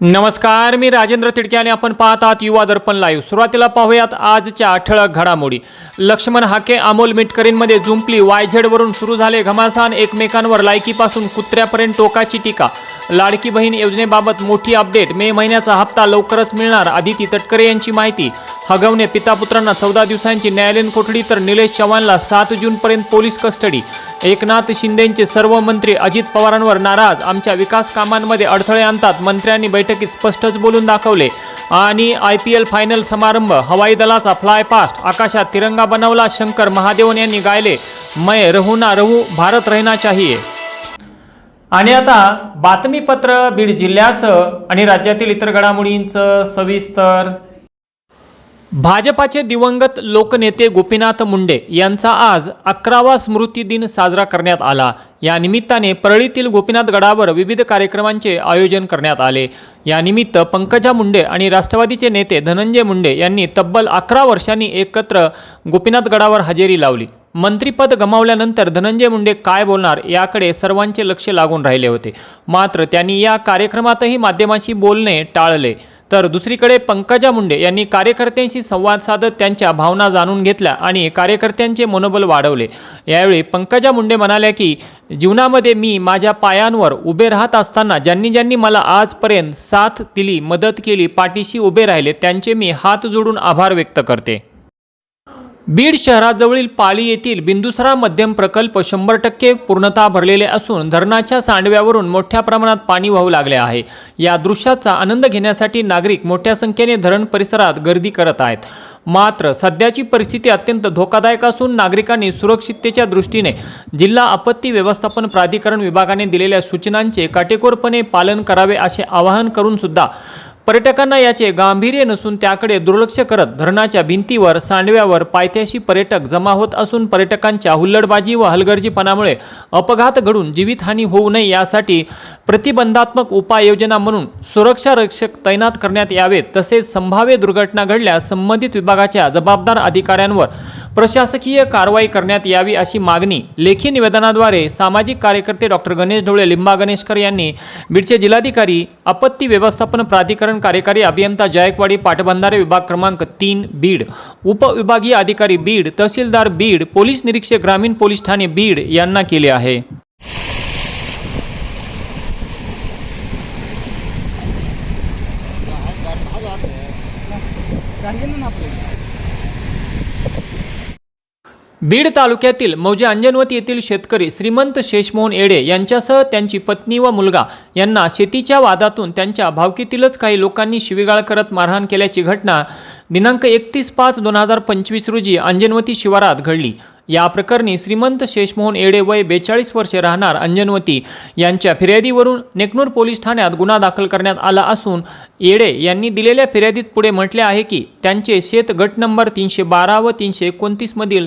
नमस्कार मी राजेंद्र तिडके आणि आपण पाहत आहात युवा दर्पण लाईव्ह सुरुवातीला पाहूयात आजच्या ठळक घडामोडी. लक्ष्मण हाके अमोल मिटकरींमध्ये जुंपली वायझेडवरून सुरू झाले घमासान एकमेकांवर लायकीपासून कुत्र्यापर्यंत टोकाची टीका. लाडकी बहीण योजनेबाबत मोठी अपडेट मे महिन्याचा हप्ता लवकरच मिळणार आदिती तटकरे यांची माहिती. हगवणे पितापुत्रांना चौदा दिवसांची न्यायालयीन कोठडी तर निलेश चव्हाणला सात जूनपर्यंत पोलीस कस्टडी. एकनाथ शिंदेंचे सर्व मंत्री अजित पवारांवर नाराज. आमच्या विकास कामांमध्ये अडथळे आणतात मंत्र्यांनी बैठकीत स्पष्टच बोलून दाखवले. आणि आय पी एल फायनल समारंभ हवाई दलाचा फ्लाय पास्ट आकाशात तिरंगा बनवला शंकर महादेवन यांनी गायले मय रहू ना रहू भारत रहना चाहिए. आणि आता बातमीपत्र बीड जिल्ह्याचं आणि राज्यातील इतर घडामोडींचं सविस्तर भाजपाचे दिवंगत लोकनेते गोपीनाथ मुंडे यांचा आज अकरावा स्मृती दिन साजरा करण्यात आला. या निमित्ताने परळीतील गोपीनाथ गडावर विविध कार्यक्रमांचे आयोजन करण्यात आले. या निमित्त पंकजा मुंडे आणि राष्ट्रवादीचे नेते धनंजय मुंडे यांनी तब्बल अकरा वर्षांनी एकत्र गोपीनाथ गडावर हजेरी लावली. मंत्रीपद गमावल्यानंतर धनंजय मुंडे काय बोलणार याकडे सर्वांचे लक्ष लागून राहिले होते. मात्र त्यांनी या कार्यक्रमातही माध्यमाशी बोलणे टाळले. तर दुसरीकडे पंकजा मुंडे यांनी कार्यकर्त्यांशी संवाद साधत त्यांच्या भावना जाणून घेतल्या आणि कार्यकर्त्यांचे मनोबल वाढवले. यावेळी पंकजा मुंडे म्हणाल्या की जीवनामध्ये मी माझ्या पायांवर उभे राहत असताना ज्यांनी ज्यांनी मला आजपर्यंत साथ दिली मदत केली पाठीशी उभे राहिले त्यांचे मी हात जोडून आभार व्यक्त करते. बीड शहराजवळील पाळी येथील बिंदुसरा मध्यम प्रकल्प शंभर टक्के पूर्णता भरलेले असून धरणाच्या सांडव्यावरून मोठ्या प्रमाणात पाणी वाहू लागले आहे. या दृश्याचा आनंद घेण्यासाठी नागरिक मोठ्या संख्येने धरण परिसरात गर्दी करत आहेत. मात्र सध्याची परिस्थिती अत्यंत धोकादायक असून नागरिकांनी सुरक्षिततेच्या दृष्टीने जिल्हा आपत्ती व्यवस्थापन प्राधिकरण विभागाने दिलेल्या सूचनांचे काटेकोरपणे पालन करावे असे आवाहन करून सुद्धा पर्यटकांना याचे गांभीर्य नसून त्याकडे दुर्लक्ष करत धरणाच्या भिंतीवर सांडव्यावर पायथ्याशी पर्यटक जमा होत असून पर्यटकांच्या हुल्लडबाजी व हलगर्जीपणामुळे अपघात घडून जीवितहानी होऊ नये यासाठी प्रतिबंधात्मक उपाययोजना म्हणून सुरक्षा रक्षक तैनात करण्यात यावेत. तसेच संभाव्य दुर्घटना घडल्यास संबंधित विभागाच्या जबाबदार अधिकाऱ्यांवर प्रशासकीय कारवाई करण्यात यावी अशी मागणी लेखी निवेदनाद्वारे सामाजिक कार्यकर्ते डॉक्टर गणेश ढवळे लिंबा गणेशकर यांनी बीडचे जिल्हाधिकारी आपत्ती व्यवस्थापन प्राधिकरण कार्यकारी अभियंता जायकवाडी पाटबंधारे विभाग क्रमांक तीन बीड. उपविभागीय अधिकारी बीड तहसीलदार बीड पोलीस निरीक्षक ग्रामीण पोलीस ठाणे बीड यांना केले आहे. बीड तालुक्यातील मौजे अंजनवती येथील शेतकरी श्रीमंत शेषमोहन येडे यांच्यासह त्यांची पत्नी व मुलगा यांना शेतीच्या वादातून त्यांच्या भावकीतीलच काही लोकांनी शिवीगाळ करत मारहाण केल्याची घटना दिनांक एकतीस पाच दोन हजार पंचवीस रोजी अंजनवती शिवारात घडली. या प्रकरणी श्रीमंत शेषमोहन येडे वय बेचाळीस वर्षे राहणार अंजनवती यांच्या फिर्यादीवरून नेकनूर पोलीस ठाण्यात गुन्हा दाखल करण्यात आला असून येडे यांनी दिलेल्या फिर्यादीत पुढे म्हटले आहे की त्यांचे शेत गट नंबर तीनशे बारा व तीनशे एकोणतीसमधील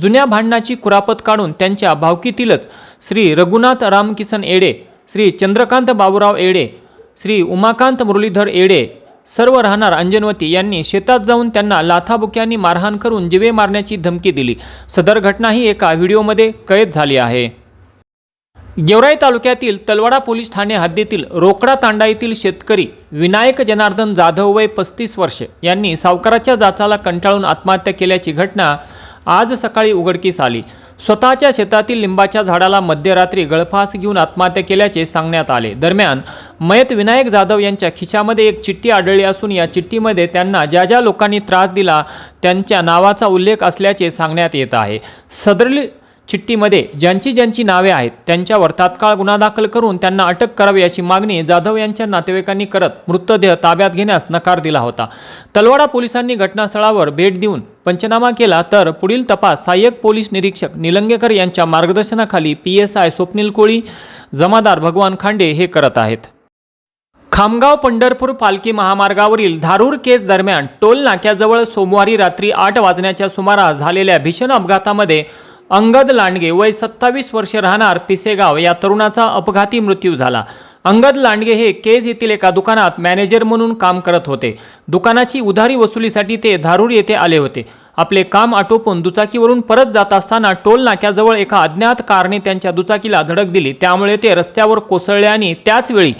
जुन्या भांडणाची कुरापत काढून त्यांच्या भावकीतीलच श्री रघुनाथ रामकिसन येडे श्री चंद्रकांत बाबूराव येडे श्री उमाकांत मुरलीधर येडे सर्व राहणार अंजनवती यांनी शेतात जाऊन त्यांना लाथाबुक्यांनी मारहाण करून जिवे मारण्याची धमकी दिली. सदर घटना ही एका व्हिडिओमध्ये कैद झाली आहे. गेवराई तालुक्यातील तलवाडा पोलीस ठाणे हद्दीतील रोकडा तांडा येथील शेतकरी विनायक जनार्दन जाधव वय पस्तीस वर्षे यांनी सावकाराच्या जाचाला कंटाळून आत्महत्या केल्याची घटना आज सकाळी उघडकीस आली. स्वतःच्या शेतातील लिंबाच्या झाडाला मध्यरात्री गळफास घेऊन आत्महत्या केल्याचे सांगण्यात आले. दरम्यान मयत विनायक जाधव यांच्या खिशामध्ये एक चिठ्ठी आढळली असून या चिठ्ठीमध्ये त्यांना ज्या ज्या लोकांनी त्रास दिला त्यांच्या नावाचा उल्लेख असल्याचे सांगण्यात येत आहे. सदरल चिठ्ठीमध्ये ज्यांची ज्यांची नावे आहेत त्यांच्यावर तात्काळ गुन्हा दाखल करून त्यांना अटक करावी अशी मागणी जाधव यांच्या नातेवाईकांनी करत मृतदेह ताब्यात घेण्यास नकार दिला होता. तलवाडा पोलिसांनी घटनास्थळावर भेट देऊन पंचनामा केला तर पुढील तपास सहाय्यक पोलीस निरीक्षक निलंगेकर यांच्या मार्गदर्शनाखाली P S I Swapnil Koli जमादार भगवान खांडे हे करत आहेत. खामगाव पंढरपूर पालखी महामार्गावरील धारूर केस दरम्यान टोल नाक्याजवळ सोमवारी रात्री आठ वाजण्याच्या सुमारास झालेल्या भीषण अपघातामध्ये अंगद लांडगे वय सत्तावीस वर्षे राहणार पिसेगाव या तरुणाचा अपघाती मृत्यू झाला. अंगद लांडगे हे केज येथील एका दुकानात मॅनेजर म्हणून काम करत होते. दुकानाची उधारी वसुलीसाठी ते धारूर येथे आले होते. आपले काम आटोपून दुचाकीवरून परत जात असताना टोल नाक्याजवळ एका अज्ञात कारने त्यांच्या दुचाकीला धडक दिली. त्यामुळे ते रस्त्यावर कोसळले आणि त्याच वेळी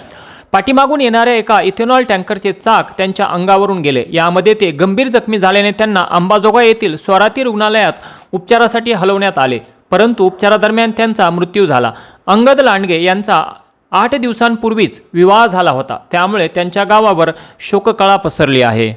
पाठीमागून येणाऱ्या एका इथेनॉल टँकरचे चाक त्यांच्या अंगावरून गेले. यामध्ये ते गंभीर जखमी झाल्याने त्यांना अंबाजोगा येथील स्वराती रुग्णालयात उपचारासाठी हलवण्यात आले. परंतु उपचारादरम्यान त्यांचा मृत्यू झाला. अंगद लांडगे यांचा आठ दिवसांपूर्वीच विवाह झाला होता. त्यामुळे त्यांच्या गावावर शोककळा पसरली आहे.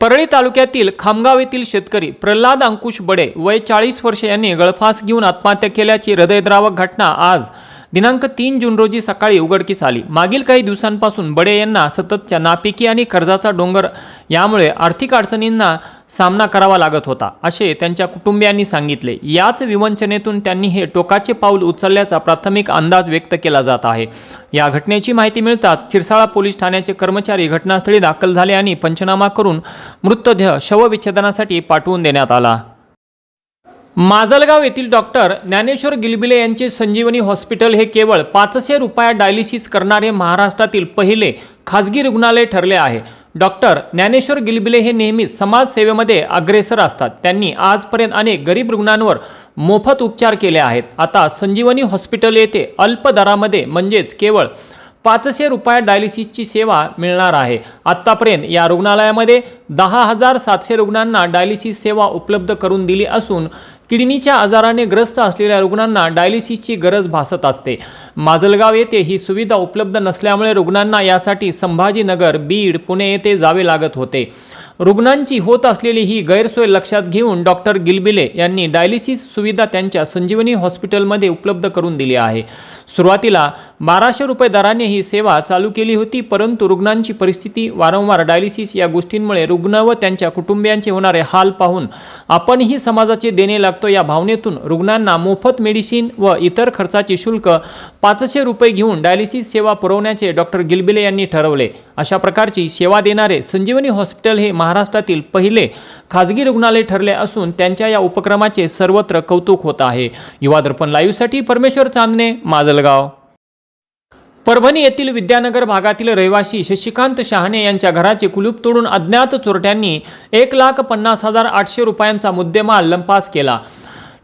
परळी तालुक्यातील खामगाव येथील शेतकरी प्रल्हाद अंकुश बडे वय चाळीस वर्षे यांनी गळफास घेऊन आत्महत्या केल्याची हृदयद्रावक घटना आज दिनांक तीन जून रोजी सकाळी उघडकीस आली. मागील काही दिवसांपासून बडे यांना सततच्या नापिकी आणि कर्जाचा डोंगर यामुळे आर्थिक अडचणींना सामना करावा लागत होता असे त्यांच्या कुटुंबियांनी सांगितले. याच विवंचनेतून त्यांनी हे टोकाचे पाऊल उचलल्याचा प्राथमिक अंदाज व्यक्त केला जात आहे. या घटनेची माहिती मिळताच सिरसाळा पोलीस ठाण्याचे कर्मचारी घटनास्थळी दाखल झाले आणि पंचनामा करून मृतदेह शवविच्छेदनासाठी पाठवून देण्यात आला. माजलगाव येथील डॉक्टर ज्ञानेश्वर गिलबिले यांचे संजीवनी हॉस्पिटल हे केवळ पाचशे रुपयात डायलिसिस करणारे महाराष्ट्रातील पहिले खाजगी रुग्णालय ठरले आहे. डॉक्टर ज्ञानेश्वर गिलबिले हे नेहमीच समाजसेवेमध्ये अग्रेसर असतात. त्यांनी आजपर्यंत अनेक गरीब रुग्णांवर मोफत उपचार केले आहेत. आता संजीवनी हॉस्पिटल येथे अल्प दरामध्ये म्हणजेच केवळ पाचशे रुपयात डायलिसिसची सेवा मिळणार आहे. आत्तापर्यंत या रुग्णालयामध्ये दहा हजार सातशे रुग्णांना डायलिसिस सेवा उपलब्ध करून दिली असून किडनीच्या आजाराने ग्रस्त असलेल्या रुग्णांना डायलिसिसची गरज भासत असते. माजलगाव येथे ही सुविधा उपलब्ध नसल्यामुळे रुग्णांना यासाठी संभाजीनगर बीड पुणे येथे जावे लागत होते. रुग्णांची होत असलेली ही गैरसोय लक्षात घेऊन डॉक्टर गिलबिले यांनी डायलिसिस सुविधा त्यांच्या संजीवनी हॉस्पिटलमध्ये उपलब्ध करून दिली आहे. सुरुवातीला बाराशे रुपये दराने ही सेवा चालू केली होती परंतु रुग्णांची परिस्थिती वारंवार डायलिसिस या गोष्टींमुळे रुग्ण व त्यांच्या कुटुंबियांचे होणारे हाल पाहून आपणही समाजाचे देणे लागतो या भावनेतून रुग्णांना मोफत मेडिसिन व इतर खर्चाचे शुल्क पाचशे रुपये घेऊन डायलिसिस सेवा पुरवण्याचे डॉक्टर गिलबिले यांनी ठरवले. अशा प्रकारची सेवा देणारे संजीवनी हॉस्पिटल हे महा महाराष्ट्रातील पहिले खाजगी रुग्णालय ठरले असून त्यांच्या या उपक्रमाचे सर्वत्र कौतुक होत आहे. युवा दर्पण लाईव्हसाठी परमेश्वर चांदणे माजलगाव. परभणी येथील विद्यानगर भागातील रहिवासी शशिकांत शहाणे यांच्या घराचे कुलूप तोडून अज्ञात चोरट्यांनी एक लाख पन्नास हजार आठशे रुपयांचा मुद्देमाल लंपास केला.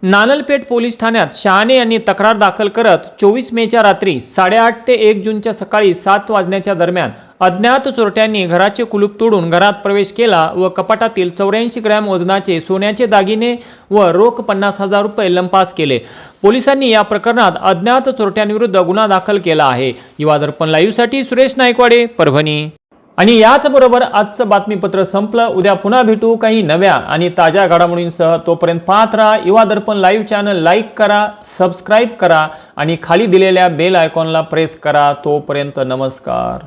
नानलपेठ पोलीस ठाण्यात शहाणे यांनी तक्रार दाखल करत चोवीस मेच्या रात्री साडेआठ ते एक जूनच्या सकाळी सात वाजण्याच्या दरम्यान अज्ञात चोरट्यांनी घराचे कुलूप तोडून घरात प्रवेश केला व कपाटातील चौऱ्याऐंशी ग्रॅम वजनाचे सोन्याचे दागिने व रोख पन्नास हजार रुपये लंपास केले. पोलिसांनी या प्रकरणात अज्ञात चोरट्यांविरुद्ध गुन्हा दाखल केला आहे. युवा दर्पण लाईव्हसाठी सुरेश नायकवाडे परभणी. आणि याचबरोबर आजचं बातमीपत्र संपलं. उद्या पुन्हा भेटू काही नव्या आणि ताज्या घडामोडींसह. तोपर्यंत पाहत राहा Yuva Darpan live channel like करा सबस्क्राईब करा आणि खाली दिलेल्या बेल आयकॉनला प्रेस करा. तोपर्यंत नमस्कार.